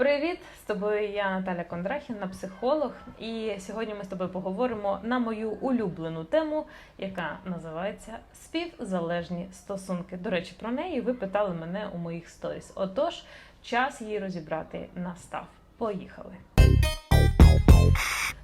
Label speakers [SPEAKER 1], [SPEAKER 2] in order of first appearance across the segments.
[SPEAKER 1] Привіт! З тобою я Наталя Кондрахіна, психолог, і сьогодні ми з тобою поговоримо на мою улюблену тему, яка називається співзалежні стосунки. До речі, про неї ви питали мене у моїх сторіс. Отож, час її розібрати настав. Поїхали!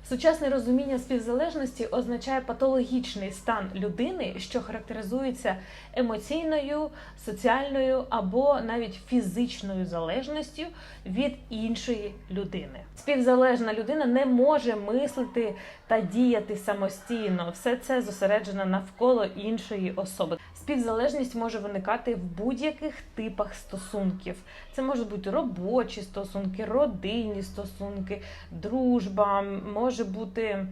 [SPEAKER 1] Сучасне розуміння співзалежності означає патологічний стан людини, що характеризується емоційною, соціальною або навіть фізичною залежністю від іншої людини. Співзалежна людина не може мислити та діяти самостійно. Все це зосереджено навколо іншої особи. Співзалежність може виникати в будь-яких типах стосунків. Це можуть бути робочі стосунки, родинні стосунки, дружба, може бути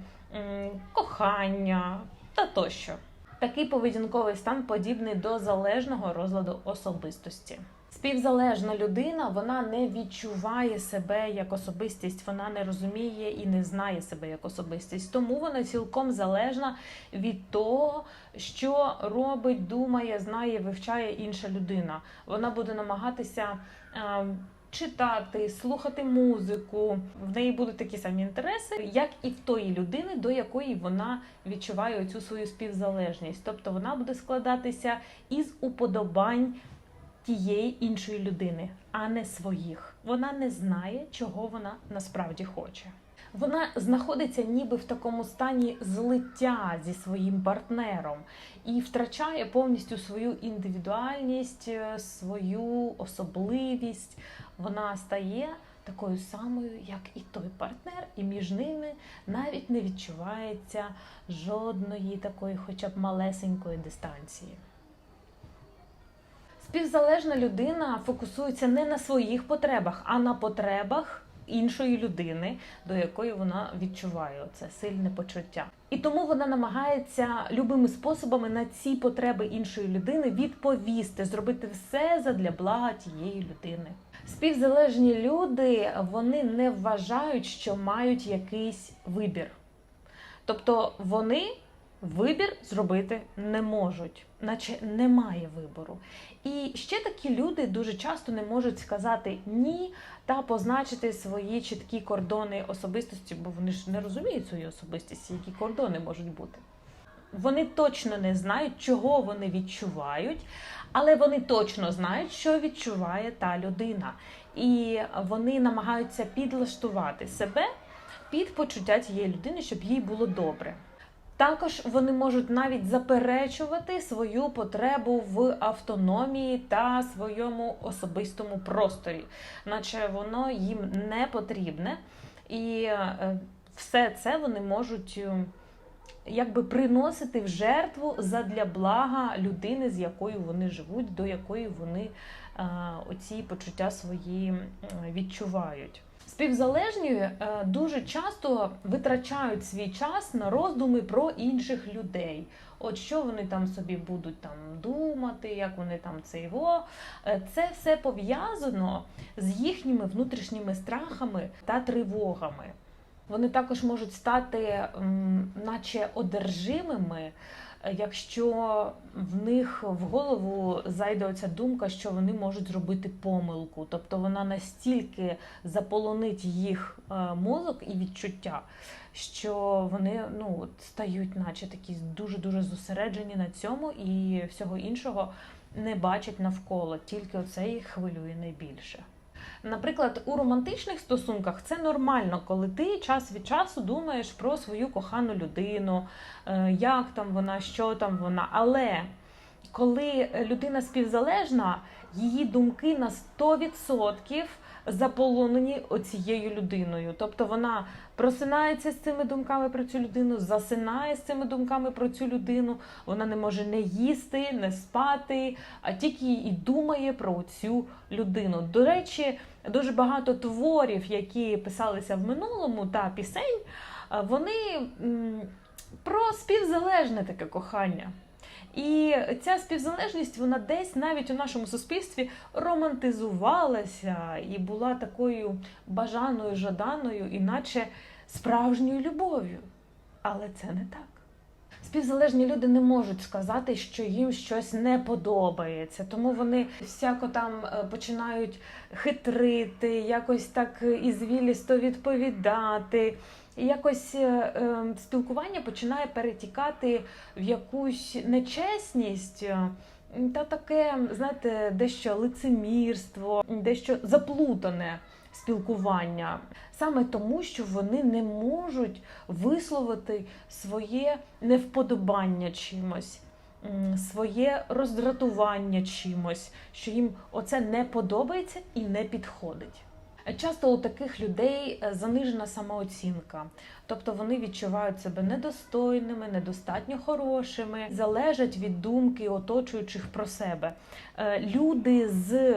[SPEAKER 1] кохання та тощо. Такий поведінковий стан подібний до залежного розладу особистості. Співзалежна людина вона не відчуває себе як особистість, вона не розуміє і не знає себе як особистість. Тому вона цілком залежна від того, що робить, думає, знає, вивчає інша людина. Вона буде намагатися. Читати, слухати музику, в неї будуть такі самі інтереси, як і в тої людини, до якої вона відчуває цю свою співзалежність. Тобто вона буде складатися із уподобань тієї іншої людини, а не своїх. Вона не знає, чого вона насправді хоче. Вона знаходиться ніби в такому стані злиття зі своїм партнером і втрачає повністю свою індивідуальність, е, свою особливість. Вона стає такою самою, як і той партнер, і між ними навіть не відчувається жодної такої, хоча б малесенької дистанції. Співзалежна людина фокусується не на своїх потребах, а на потребах іншої людини, до якої вона відчуває це сильне почуття. І тому вона намагається любими способами на ці потреби іншої людини відповісти, зробити все задля блага тієї людини. Співзалежні люди вони не вважають, що мають якийсь вибір. Тобто вони вибір зробити не можуть, наче немає вибору. І ще такі люди дуже часто не можуть сказати ні та позначити свої чіткі кордони особистості, бо вони ж не розуміють свою особистість, які кордони можуть бути. Вони точно не знають, чого вони відчувають, але вони точно знають, що відчуває та людина. І вони намагаються підлаштувати себе під почуття цієї людини, щоб їй було добре. Також вони можуть навіть заперечувати свою потребу в автономії та своєму особистому просторі, наче воно їм не потрібне, і е, все це вони можуть е, якби приносити в жертву задля блага людини, з якою вони живуть, до якої вони е, оці почуття свої відчувають. Співзалежні е, дуже часто витрачають свій час на роздуми про інших людей. От що вони там собі будуть там думати, як вони там це його. Е, Це все пов'язано з їхніми внутрішніми страхами та тривогами. Вони також можуть стати, наче одержимими, якщо в них в голову зайде оця думка, що вони можуть зробити помилку. Тобто вона настільки заполонить їх е, мозок і відчуття, що вони ну, стають, наче такі дуже дуже зосереджені на цьому і всього іншого не бачать навколо, тільки оце їх хвилює найбільше. Наприклад, у романтичних стосунках це нормально, коли ти час від часу думаєш про свою кохану людину, е, як там вона, що там вона. Але коли людина співзалежна, її думки на 100% заполонені оцією людиною. Тобто вона просинається з цими думками про цю людину, засинає з цими думками про цю людину. Вона не може не їсти, не спати, а тільки і думає про цю людину. До речі, дуже багато творів, які писалися в минулому, та пісень, вони про співзалежне таке кохання. І ця співзалежність, вона десь навіть у нашому суспільстві романтизувалася і була такою бажаною, жаданою, іначе справжньою любов'ю. Але це не так. Співзалежні люди не можуть сказати, що їм щось не подобається, тому вони всяко там е, починають хитрити, якось так ізвілісто відповідати. І якось е, е, спілкування починає перетікати в якусь нечесність. е, Та таке, знаєте, дещо лицемірство, дещо заплутане спілкування, саме тому, що вони не можуть висловити своє невподобання чимось, своє роздратування чимось, що їм оце не подобається і не підходить. Часто у таких людей е, занижена самооцінка, тобто вони відчувають себе недостойними, недостатньо хорошими, залежать від думки оточуючих про себе. Е, Люди з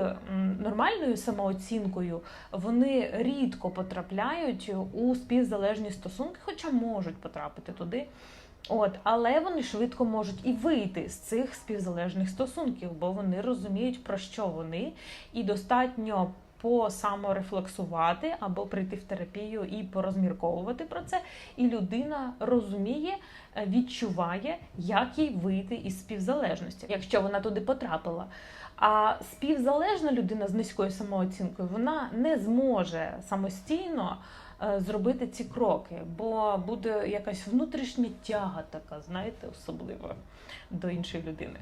[SPEAKER 1] нормальною самооцінкою вони рідко потрапляють у співзалежні стосунки, хоча можуть потрапити туди. От, але вони швидко можуть і вийти з цих співзалежних стосунків, бо вони розуміють, про що вони, і достатньо посаморефлексувати або прийти в терапію і порозмірковувати про це. І людина розуміє, е, відчуває, як їй вийти із співзалежності, якщо вона туди потрапила. А співзалежна людина з низькою самооцінкою вона не зможе самостійно зробити ці кроки, бо буде якась внутрішня тяга, така, знаєте, особлива до іншої людини.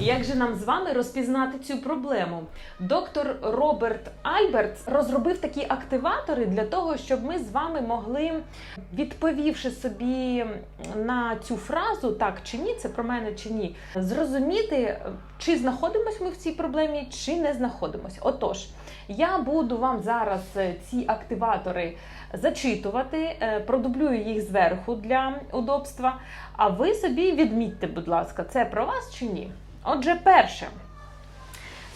[SPEAKER 1] Як же нам з вами розпізнати цю проблему? Доктор Роберт Альбертс розробив такі активатори для того, щоб ми з вами могли, відповівши собі на цю фразу, так чи ні, це про мене чи ні, зрозуміти, чи знаходимось ми в цій проблемі, чи не знаходимось. Отож, я буду вам зараз е, ці активатори зачитувати, е, продублюю їх зверху для удобства. А ви собі відмітьте, будь ласка, це про вас чи ні? Отже, перше.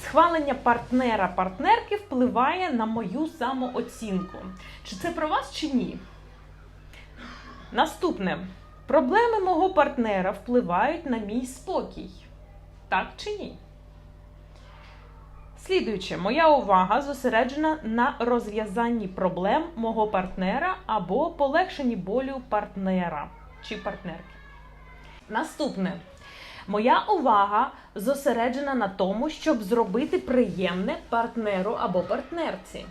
[SPEAKER 1] Схвалення партнера партнерки впливає на мою самооцінку. Чи це про вас чи ні? Наступне. Проблеми мого партнера впливають на мій спокій. Так чи ні? Слідуюче, моя увага зосереджена на розв'язанні проблем мого партнера або полегшенні болю партнера чи партнерки. Наступне. Моя увага зосереджена на тому, щоб зробити приємне партнеру або партнерці.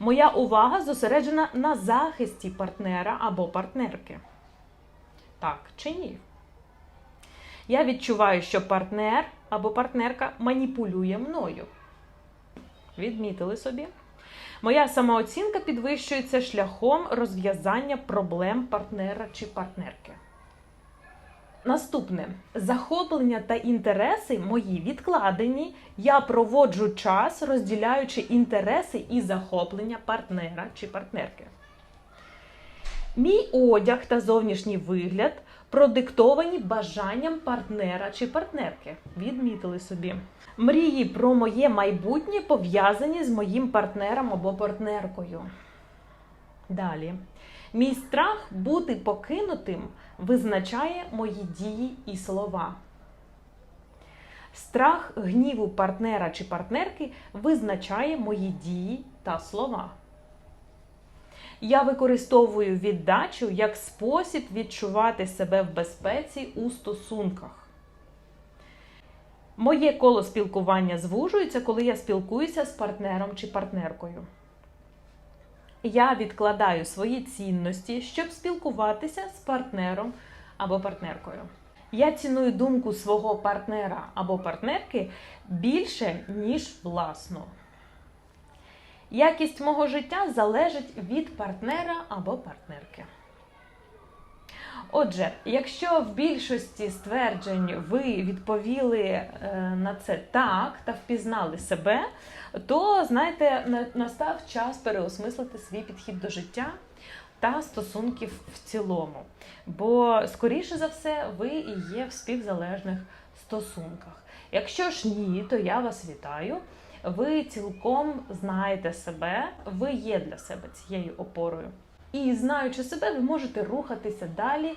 [SPEAKER 1] Моя увага зосереджена на захисті партнера або партнерки. Так чи ні? Я відчуваю, що партнер або партнерка маніпулює мною. Відмітили собі. Моя самооцінка підвищується шляхом розв'язання проблем партнера чи партнерки. Наступне захоплення та інтереси мої відкладені. Я проводжу час, розділяючи інтереси і захоплення партнера чи партнерки. Мій одяг та зовнішній вигляд продиктовані бажанням партнера чи партнерки. Відмітили собі. Мрії про моє майбутнє пов'язані з моїм партнером або партнеркою. Далі. Мій страх бути покинутим визначає мої дії і слова. Страх гніву партнера чи партнерки визначає мої дії та слова. Я використовую віддачу як спосіб відчувати себе в безпеці у стосунках. Моє коло спілкування звужується, коли я спілкуюся з партнером чи партнеркою. Я відкладаю свої цінності, щоб спілкуватися з партнером або партнеркою. Я ціную думку свого партнера або партнерки більше, ніж власну. Якість мого життя залежить від партнера або партнерки. Отже, якщо в більшості стверджень ви відповіли е, на це так та впізнали себе, то знаєте, настав час переосмислити свій підхід до життя та стосунків в цілому. Бо, скоріше за все, ви і є в співзалежних стосунках. Якщо ж ні, то я вас вітаю. Ви цілком знаєте себе, ви є для себе цією опорою. І знаючи себе, ви можете рухатися далі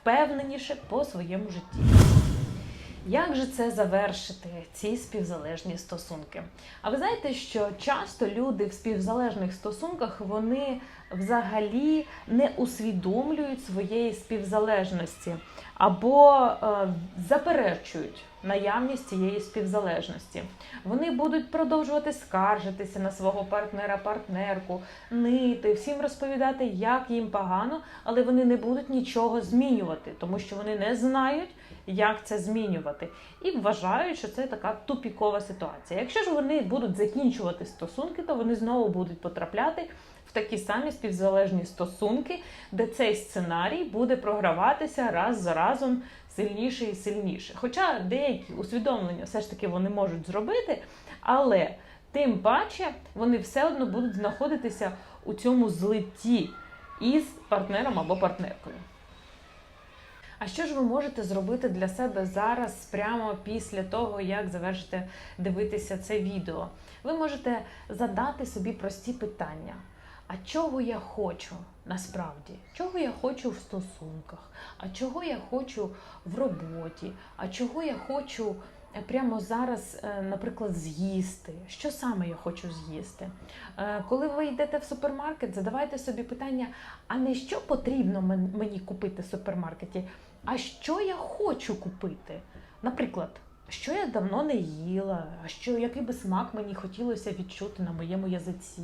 [SPEAKER 1] впевненіше по своєму житті. Як же це завершити, ці співзалежні стосунки? А ви знаєте, що часто люди в співзалежних стосунках вони взагалі не усвідомлюють своєї співзалежності або е, заперечують наявність цієї співзалежності. Вони будуть продовжувати скаржитися на свого партнера, партнерку, нити, всім розповідати, як їм погано, але вони не будуть нічого змінювати, тому що вони не знають, як це змінювати, і вважають, що це така тупікова ситуація. Якщо ж вони будуть закінчувати стосунки, то вони знову будуть потрапляти такі самі співзалежні стосунки, де цей сценарій буде програватися раз за разом сильніше і сильніше. Хоча деякі усвідомлення все ж таки вони можуть зробити, але тим паче вони все одно будуть знаходитися у цьому злитті із партнером або партнеркою. А що ж ви можете зробити для себе зараз, прямо після того, як завершите дивитися це відео? Ви можете задати собі прості питання. А чого я хочу насправді? Чого я хочу в стосунках? А чого я хочу в роботі? А чого я хочу е, прямо зараз, е, наприклад, з'їсти? Що саме я хочу з'їсти? Е, Коли ви йдете в супермаркет, задавайте собі питання: а не що потрібно мені купити в супермаркеті? А що я хочу купити? Наприклад, що я давно не їла, а що який би смак мені хотілося відчути на моєму язиці.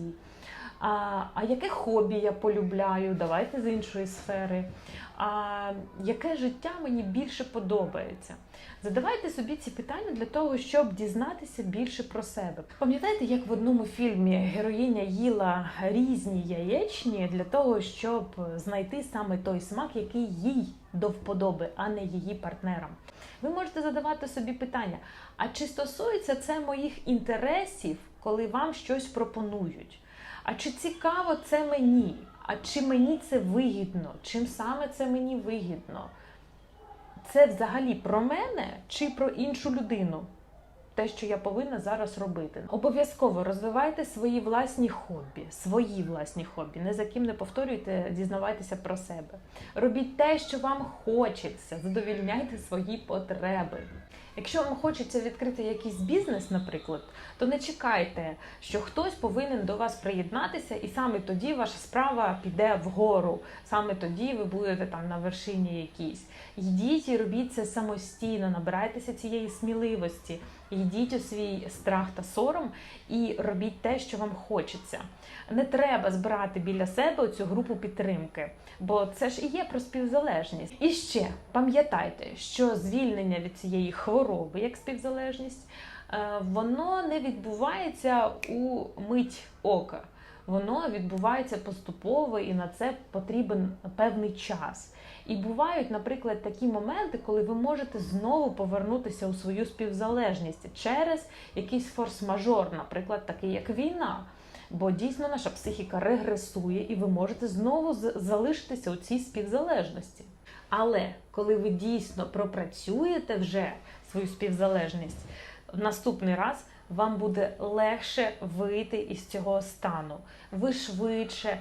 [SPEAKER 1] А, а яке хобі я полюбляю? Давайте з іншої сфери. А яке життя мені більше подобається? Задавайте собі ці питання для того, щоб дізнатися більше про себе. Пам'ятаєте, як в одному фільмі героїня їла різні яєчні для того, щоб знайти саме той смак, який їй до вподоби, а не її партнерам. Ви можете задавати собі питання: а чи стосується це моїх інтересів, коли вам щось пропонують? А чи цікаво це мені? А чи мені це вигідно? Чим саме це мені вигідно? Це взагалі про мене чи про іншу людину? Те, що я повинна зараз робити. Обов'язково розвивайте свої власні хобі, свої власні хобі. Не за ким не повторюйте, дізнавайтеся про себе. Робіть те, що вам хочеться, задовільняйте свої потреби. Якщо вам хочеться відкрити якийсь бізнес, наприклад, то не чекайте, що хтось повинен до вас приєднатися, і саме тоді ваша справа піде вгору. Саме тоді ви будете там на вершині якійсь. Йдіть і робіть це самостійно, набирайтеся цієї сміливості, йдіть у свій страх та сором і робіть те, що вам хочеться. Не треба збирати біля себе цю групу підтримки, бо це ж і є про співзалежність. І ще пам'ятайте, що звільнення від цієї хвороби, як співзалежність, е, воно не відбувається у мить ока. Воно відбувається поступово і на це потрібен певний час. І бувають, наприклад, такі моменти, коли ви можете знову повернутися у свою співзалежність через якийсь форс-мажор, наприклад, такий як війна. Бо дійсно наша психіка регресує, і ви можете знову залишитися у цій співзалежності. Але коли ви дійсно пропрацюєте вже свою співзалежність, в наступний раз вам буде легше вийти із цього стану. Ви швидше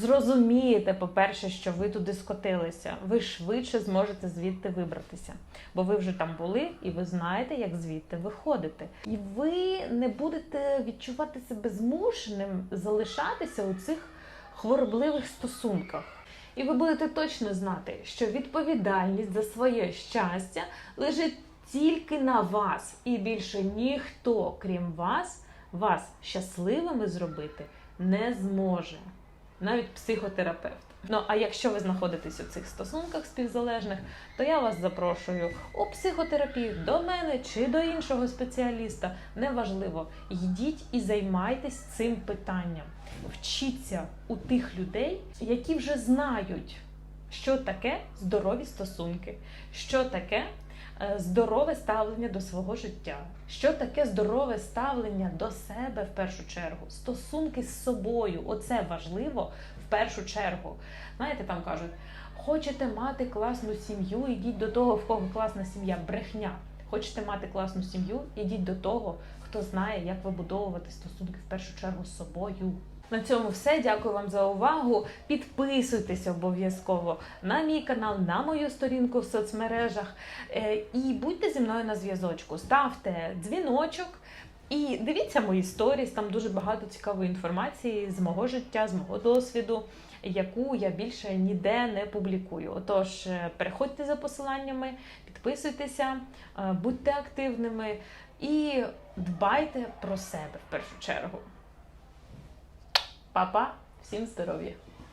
[SPEAKER 1] зрозумієте, по-перше, що ви туди скотилися. Ви швидше зможете звідти вибратися, бо ви вже там були і ви знаєте, як звідти виходити. І ви не будете відчувати себе змушеним залишатися у цих хворобливих стосунках. І ви будете точно знати, що відповідальність за своє щастя лежить тільки на вас, і більше ніхто, крім вас, вас щасливими зробити не зможе, навіть психотерапевт. Ну а якщо ви знаходитесь у цих стосунках співзалежних, то я вас запрошую у психотерапію до мене чи до іншого спеціаліста. Неважливо, йдіть і займайтесь цим питанням. Вчіться у тих людей, які вже знають, що таке здорові стосунки, що таке е, здорове ставлення до свого життя, що таке здорове ставлення до себе в першу чергу, стосунки з собою. Оце важливо в першу чергу. Знаєте, там кажуть, хочете мати класну сім'ю, ідіть до того, в кого класна сім'я, брехня. Хочете мати класну сім'ю, ідіть до того, хто знає, як вибудовувати стосунки в першу чергу з собою. На цьому все. Дякую вам за увагу. Підписуйтесь обов'язково на мій канал, на мою сторінку в соцмережах. Е, І будьте зі мною на зв'язочку. Ставте дзвіночок. І дивіться мої сторіс, там дуже багато цікавої інформації з мого життя, з мого досвіду, яку я більше ніде не публікую. Отож, е, переходьте за посиланнями, підписуйтеся, е, будьте активними і дбайте про себе в першу чергу. Па-па, всім здоров'я!